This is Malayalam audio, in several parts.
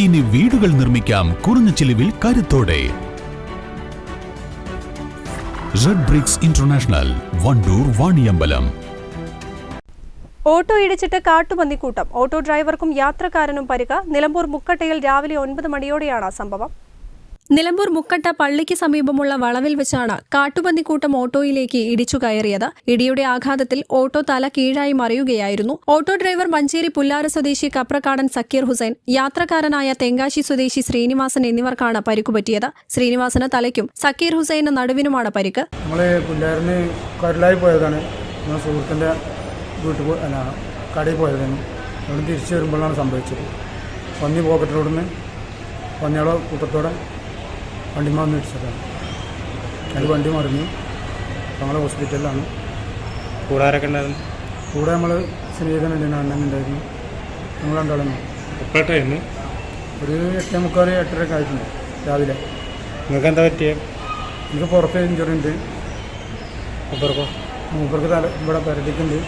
ഇനി വീടുകൾ നിർമ്മിക്കാം കുറഞ്ഞ ചിലവിൽ കരുത്തോടെ. Red bricks international Wandoor Vaniyambalam auto ഇടിച്ചിട്ട് കാട്ടുപന്നിക്കൂട്ടം. ഓട്ടോ ഡ്രൈവർക്കും യാത്രക്കാരനും പരിക നിലമ്പൂർ മുക്കട്ടയിൽ രാവിലെ ഒൻപത് മണിയോടെയാണ് സംഭവം. നിലമ്പൂർ മുക്കട്ട പള്ളിക്ക് സമീപമുള്ള വളവിൽ വെച്ചാണ് കാട്ടുപന്നിക്കൂട്ടം ഓട്ടോയിലേക്ക് ഇടിച്ചു കയറിയത്. ഇടിയുടെ ആഘാതത്തിൽ ഓട്ടോ തല കീഴായി മറിയുകയായിരുന്നു. ഓട്ടോ ഡ്രൈവർ മഞ്ചേരി പുല്ലാര സ്വദേശി കപ്രക്കാടൻ സക്കീർ ഹുസൈൻ യാത്രക്കാരനായ തെങ്കാശി സ്വദേശി ശ്രീനിവാസൻ എന്നിവർക്കാണ് പരിക്കുപറ്റിയത്. ശ്രീനിവാസന് തലയ്ക്കും സക്കീർ ഹുസൈന് നടുവിനുമാണ് പരിക്ക്. കരലായി പോയതാണ്. കടയിൽ പോയതാണ്. അവിടെ തിരിച്ചു വരുമ്പോഴാണ് സംഭവിച്ചത്. പന്നി പോക്കറ്റിലോടുന്ന് പന്നിയുടെ കൂട്ടത്തോടെ വണ്ടിമ വന്ന് ഇടിച്ചതാണ് അത് വണ്ടി മറിഞ്ഞു ഞങ്ങൾ ഹോസ്പിറ്റലിലാണ്. കൂടാരൊക്കെ ഉണ്ടായിരുന്നു? കൂടെ നമ്മൾ സ്നേഹിതനുണ്ടായിരുന്നു അണ്ണൻ ഉണ്ടായിരുന്നു. നമ്മൾ രണ്ടാളും. എപ്പോഴായിരുന്നു ഒരു എട്ടേ മുക്കാൽ എട്ടരയൊക്കെ ആയിട്ടുണ്ട് രാവിലെ. നിങ്ങൾക്ക് എന്താ പറ്റിയ? എനിക്ക് പുറത്ത് ഇഞ്ചുറി ഉണ്ട്. മൂപ്പർക്കോ? മൂപ്പർക്ക് തല ഇവിടെ പരട്ടിക്കുണ്ട്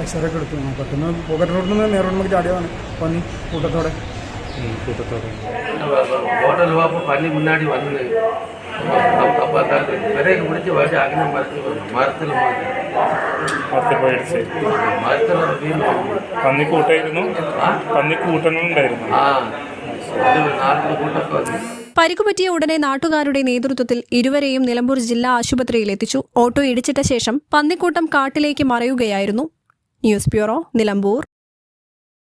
എക്സ്റേ ഒക്കെ എടുത്തു. പെട്ടെന്ന് പോക്കറ്റ് റോഡിൽ നിന്ന് നേരെ നമുക്ക് ചാടിയതാണ്. പന്നി കൂട്ടത്തോടെ. ഉം, കൂട്ടത്തോടെ ஹோட்டல் வாப்போ பண்ணி முன்னாடி வந்து அப்போ அந்த விதைக்கு பிடிச்சி வச்சு அக்னி மரத்தில் மரத்தில் മരത്തിൽ പോയി അടിച്ച് மரத்தில் வீடு പന്നി കൂട്ടായിരുന്നു പന്നി കൂട്ടങ്ങളുണ്ടായിരുന്നു ஆ இது நாலு கூட்டம் வந்து പരിക്കുപറ്റിയ ഉടനെ നാട്ടുകാരുടെ നേതൃത്വത്തിൽ ഇരുവരെയും നിലമ്പൂർ ജില്ലാ ആശുപത്രിയിൽ എത്തിച്ചു ഓട്ടോ ഇടിച്ചിട്ട ശേഷം പന്നിക്കൂട്ടം കാട്ടിലേക്ക് മറയുകയായിരുന്നു ന്യൂസ് ബ്യൂറോ നിലമ്പൂർ